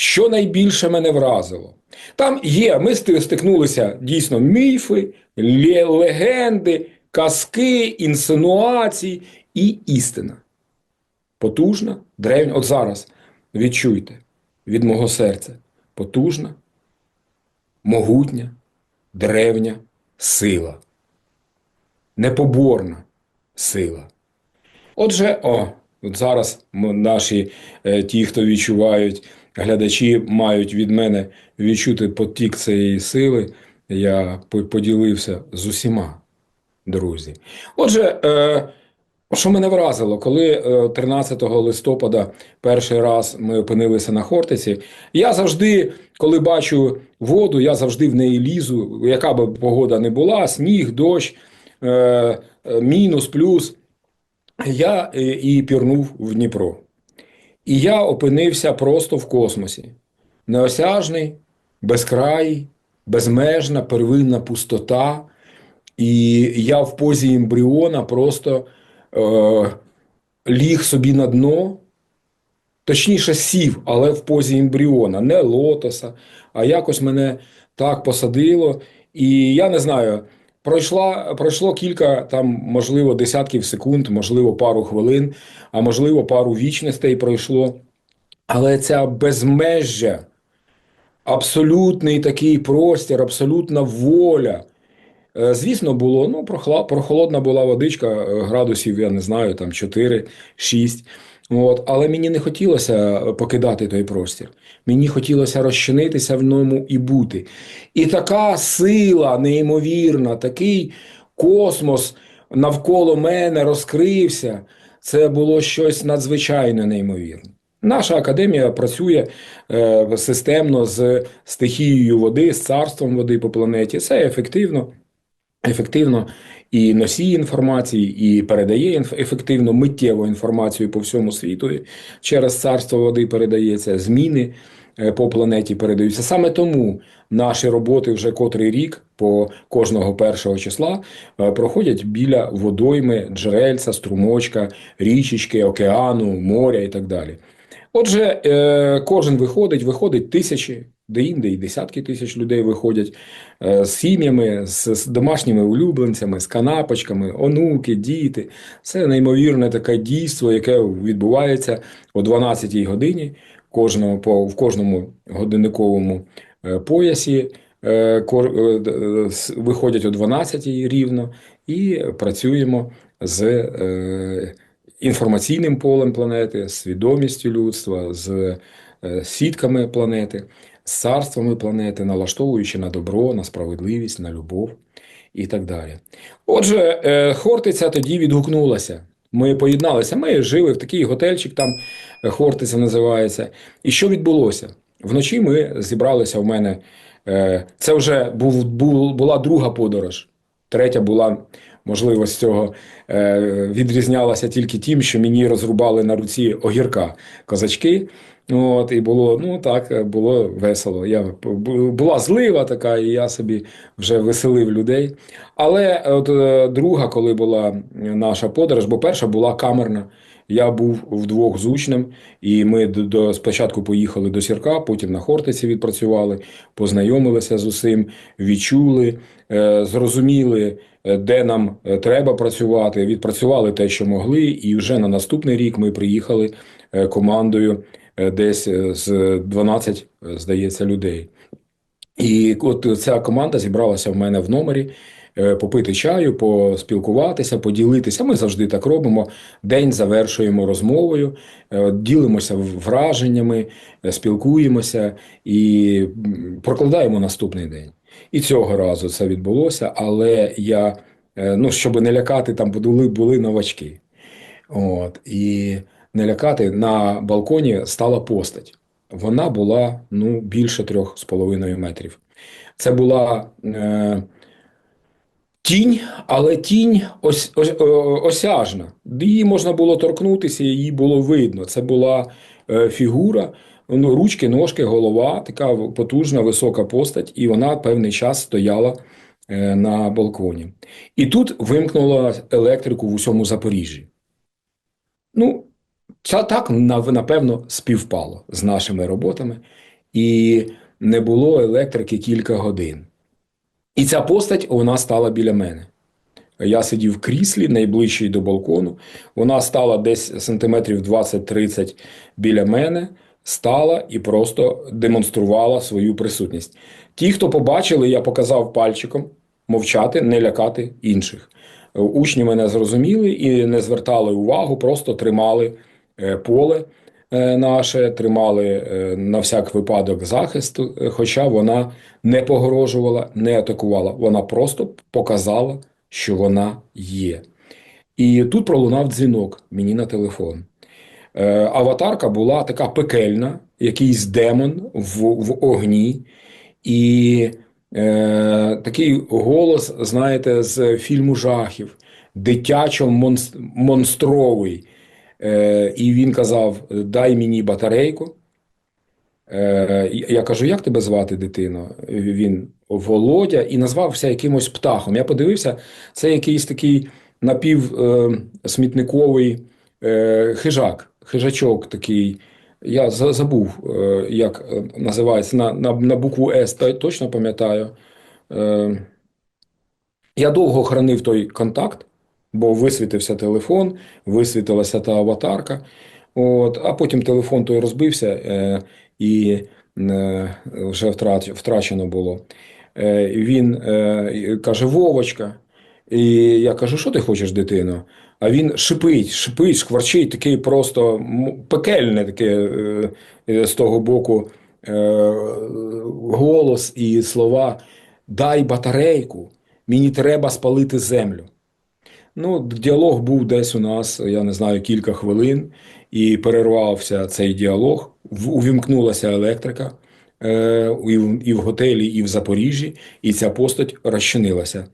що найбільше мене вразило? Там є, ми стикнулися дійсно міфи, легенди, казки, інсинуації і істина. Потужна, древня. От зараз відчуйте від мого серця. Потужна, могутня, древня сила. Непоборна сила. Отже, о, от зараз наші е, ті, хто відчувають, глядачі мають від мене відчути потік цієї сили. Я поділився з усіма, друзі. Отже, е, що мене вразило, коли е, 13 листопада перший раз ми опинилися на Хортиці, я завжди, коли бачу воду, я завжди в неї лізу, яка би погода не була, сніг, дощ, е, е, мінус, плюс. Я е, і пірнув в Дніпро. І я опинився просто в космосі. Неосяжний, безкрай, безмежна, первинна пустота. І я в позі ембріона просто е, ліг собі на дно, точніше сів, але в позі ембріона, не лотоса, а якось мене так посадило. І я не знаю, пройшла, пройшло кілька там, можливо, десятків секунд, можливо, пару хвилин, а можливо, пару вічностей пройшло. Але ця безмежжя, абсолютний такий простір, абсолютна воля. Е, Звісно, було ну, прохолодна була водичка, е, градусів, я не знаю, там 4-6. От, але мені не хотілося покидати той простір. Мені хотілося розчинитися в ньому і бути. І така сила неймовірна, такий космос навколо мене розкрився. Це було щось надзвичайно неймовірне. Наша академія працює е, системно з стихією води, з царством води по планеті. Це ефективно ефективно і носіє інформації, і передає інф- ефективно миттєву інформацію по всьому світу. Через царство води передається, зміни е, по планеті передаються. Саме тому наші роботи вже котрий рік по кожного першого числа е, проходять біля водойми, джерельця, струмочка, річечки, океану, моря і так далі. Отже, е, кожен виходить, виходить тисячі, де-інде і десятки тисяч людей виходять е, з сім'ями, з, домашніми улюбленцями, з канапочками, онуки, діти. Це неймовірне таке дійство, яке відбувається о 12-й годині кожного, по, в кожному годинниковому е, поясі. Е, Виходять о 12-й рівно і працюємо з інформаційним полем планети, з свідомістю людства, з сітками планети, царствами планети, налаштовуючи на добро, на справедливість, на любов і так далі. Отже, е, Хортиця тоді відгукнулася. Ми поєдналися. Ми жили в такий готельчик, там е, Хортиця називається. І що відбулося? Вночі ми зібралися в мене. е, Це вже був, була друга подорож. Третя була, можливо, з цього е, відрізнялася тільки тим, що мені розрубали на руці огірка козачки. От, і було, ну так, е, було весело. Я, була злива така, і я собі вже веселив людей. Але от, е, друга, коли була наша подорож, бо перша була камерна. Я був вдвох з учнем, і ми до, спочатку поїхали до Сірка, потім на Хортиці відпрацювали, познайомилися з усім, відчули, зрозуміли, де нам е, треба працювати, відпрацювали те, що могли, і вже на наступний рік ми приїхали е, командою е, десь е, з 12, е, здається, людей. І от ця команда зібралася в мене в номері е, попити чаю, поспілкуватися, поділитися. Ми завжди так робимо. День завершуємо розмовою, е, ділимося враженнями, е, спілкуємося і прокладаємо наступний день. І цього разу це відбулося, але я, е, ну, щоб не лякати, там були, були новачки. От, і не лякати, на балконі стала постать. Вона була ну, більше трьох з половиною метрів. Це була е, тінь, але тінь ось, ось, осяжна. Її можна було торкнутися, її було видно. Це була е, фігура, ну, ручки, ножки, голова, така потужна, висока постать, і вона певний час стояла е, на балконі. І тут вимкнула електрику в усьому Запоріжжі. Ну, Це так напевно співпало з нашими роботами, і не було електрики кілька годин. І ця постать вона стала біля мене. Я сидів в кріслі, найближчий до балкону. Вона стала десь сантиметрів 20-30 біля мене, стала і просто демонструвала свою присутність. Ті, хто побачили, я показав пальчиком мовчати, не лякати інших. Е, Учні мене зрозуміли і не звертали увагу, просто тримали е, поле е, наше, тримали на всяк випадок захисту, е, хоча вона не погрожувала, не атакувала. Вона просто показала, що вона є. І тут пролунав дзвінок мені на телефон. Е, Аватарка була така пекельна, якийсь демон в, в огні, і е, такий голос, знаєте, з фільму жахів, дитячо-монстровий. Е, і він казав: Дай мені батарейку. Е, я кажу, як тебе звати, дитино? Він Володя і назвався якимось птахом. Я подивився, це якийсь такий напівсмітниковий е, хижак, хижачок такий. Я забув, е, як е, називається, на, на, на букву С, точно пам'ятаю. Я довго хранив той контакт, бо висвітився телефон, висвітилася та аватарка. От, а потім телефон той розбився і вже втрач, втрачено було. Він каже: Вовочка. І я кажу, що ти хочеш, дитино? А він шипить, шипить, шкварчить, такий просто м, пекельне таке е, е, з того боку е, голос і слова. Дай батарейку, мені треба спалити землю. Ну, діалог був десь у нас, я не знаю, кілька хвилин, і перервався цей діалог. Увімкнулася електрика і в готелі, і в Запоріжжі, і ця постать розчинилася.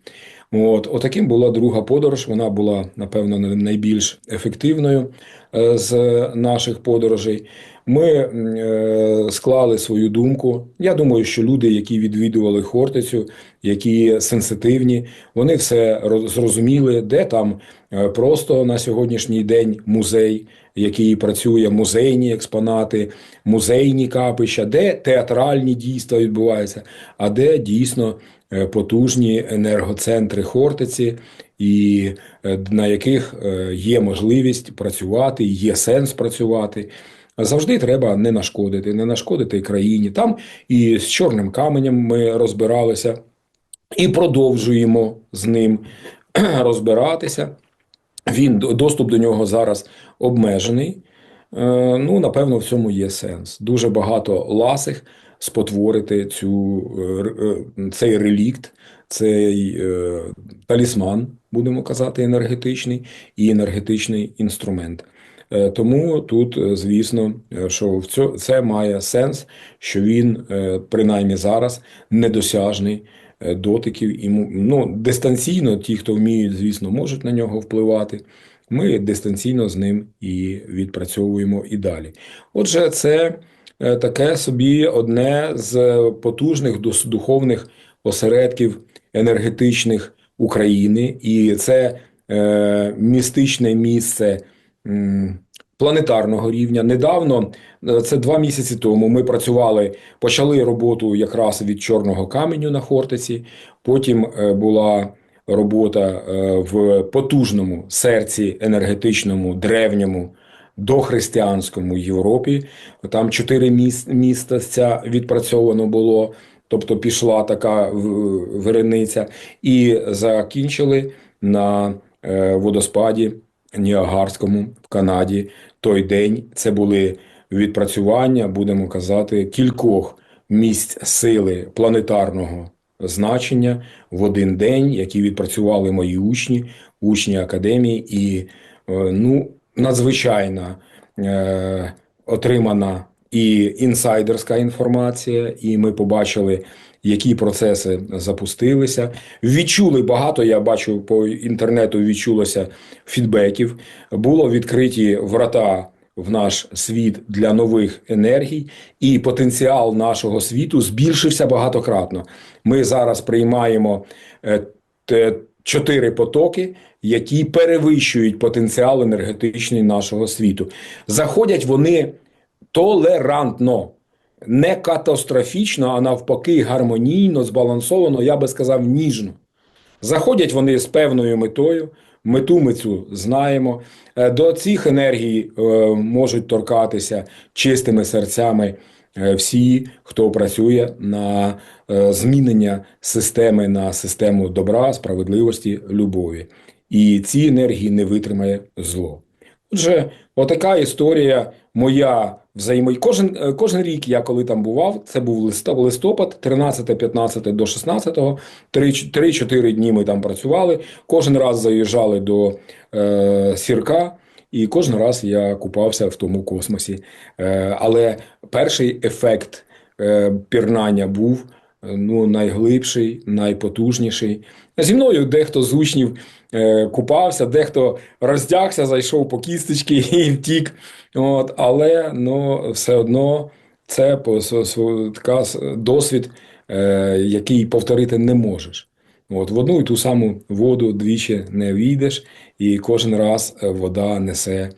От, отаким була друга подорож. Вона була, напевно, найбільш ефективною е, з наших подорожей. Ми е, склали свою думку. Я думаю, що люди, які відвідували Хортицю, які сенситивні, вони все роз- зрозуміли, де там е, просто на сьогоднішній день музей, який працює, музейні експонати, музейні капища, де театральні дійства відбуваються, а де дійсно потужні енергоцентри Хортиці, і е, на яких е, є можливість працювати, є сенс працювати. Завжди треба не нашкодити, не нашкодити країні. Там і з чорним каменем ми розбиралися і продовжуємо з ним розбиратися. Він доступ до нього зараз обмежений. Е, Ну, напевно, в цьому є сенс. Дуже багато ласих спотворити цю, е, е, цей релікт, цей е, талісман, будемо казати, енергетичний і енергетичний інструмент. Тому тут, звісно, що в цьо- це має сенс, що він, принаймні зараз, недосяжний дотиків і ну, дистанційно, ті, хто вміють, звісно, можуть на нього впливати. Ми дистанційно з ним і відпрацьовуємо і далі. Отже, це таке собі одне з потужних духовних осередків енергетичних України, і це е, містичне місце планетарного рівня. Недавно, е, це два місяці тому, ми працювали, почали роботу якраз від чорного каменю на Хортиці. Потім е, була робота е, в потужному серці енергетичному, древньому, дохристиянському Європі. Там чотири міс- місяця відпрацьовано було. Тобто пішла така в- вирениця, і закінчили на е, водоспаді Ніагарському в Канаді. Той день це були відпрацювання, будемо казати, кількох місць сили планетарного значення в один день, які відпрацювали мої учні, учні академії, і е, ну, надзвичайна е, отримана і інсайдерська інформація, і ми побачили, які процеси запустилися. Відчули багато. Я бачу по інтернету, відчулося фідбеків. Було відкриті врата в наш світ для нових енергій, і потенціал нашого світу збільшився багатократно. Ми зараз приймаємо е, те- чотири потоки, які перевищують потенціал енергетичний нашого світу. Заходять вони толерантно, не катастрофічно, а навпаки, гармонійно, збалансовано, я би сказав, ніжно. Заходять вони з певною метою. Мету ми цю знаємо. Е, До цих енергій е, можуть торкатися чистими серцями всі, хто працює на е, змінення системи на систему добра, справедливості, любові. І ці енергії не витримає зло. Отже, отака історія моя взаємо... Кожен, е, кожен рік я коли там бував, це був листопад, листопад 13-15 до 16, 3-4 дні ми там працювали. Кожен раз заїжджали до е, сірка, і кожен раз я купався в тому космосі. Е, але перший ефект е, пірнання був е, ну, найглибший, найпотужніший. Зі мною дехто з учнів купався, дехто роздягся, зайшов по кісточки і втік. От, але ну, все одно це така досвід, який повторити не можеш. От, в одну і ту саму воду двічі не війдеш, і кожен раз е, вода несе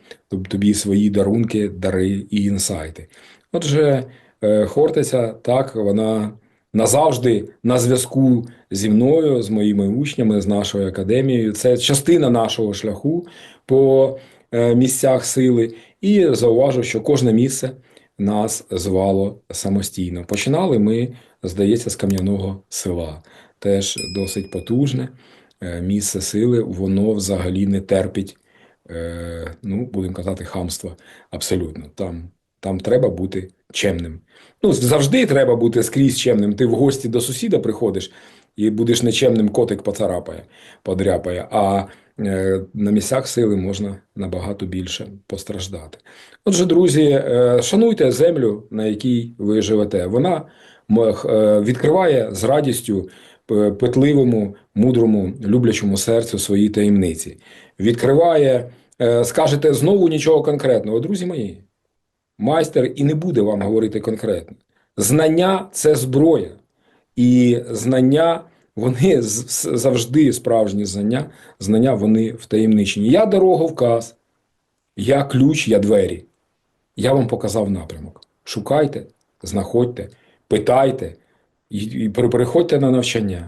тобі свої дарунки, дари і інсайти. Отже, е, Хортиця, так, вона назавжди на зв'язку зі мною, з моїми учнями, з нашою академією. Це частина нашого шляху по е, місцях сили. І зауважу, що кожне місце нас звало самостійно. Починали ми, здається, з кам'яного села. Теж досить потужне е, місце сили, воно взагалі не терпить, е, ну, будемо казати, хамства. Абсолютно. Там, там треба бути чемним. Ну, завжди треба бути скрізь чемним. Ти в гості до сусіда приходиш і будеш нечемним, котик поцарапає, подряпає. А е, на місцях сили можна набагато більше постраждати. Отже, друзі, шануйте землю, на якій ви живете. Вона відкриває з радістю питливому, мудрому, люблячому серцю свої таємниці. Відкриває, е, скажете знову нічого конкретного. Друзі мої, майстер і не буде вам говорити конкретно. Знання це зброя, і знання вони завжди справжні знання. Знання вони втаємничені. Я дороговказ, я ключ, я двері. Я вам показав напрямок. Шукайте, знаходьте, питайте і переходьте на навчання.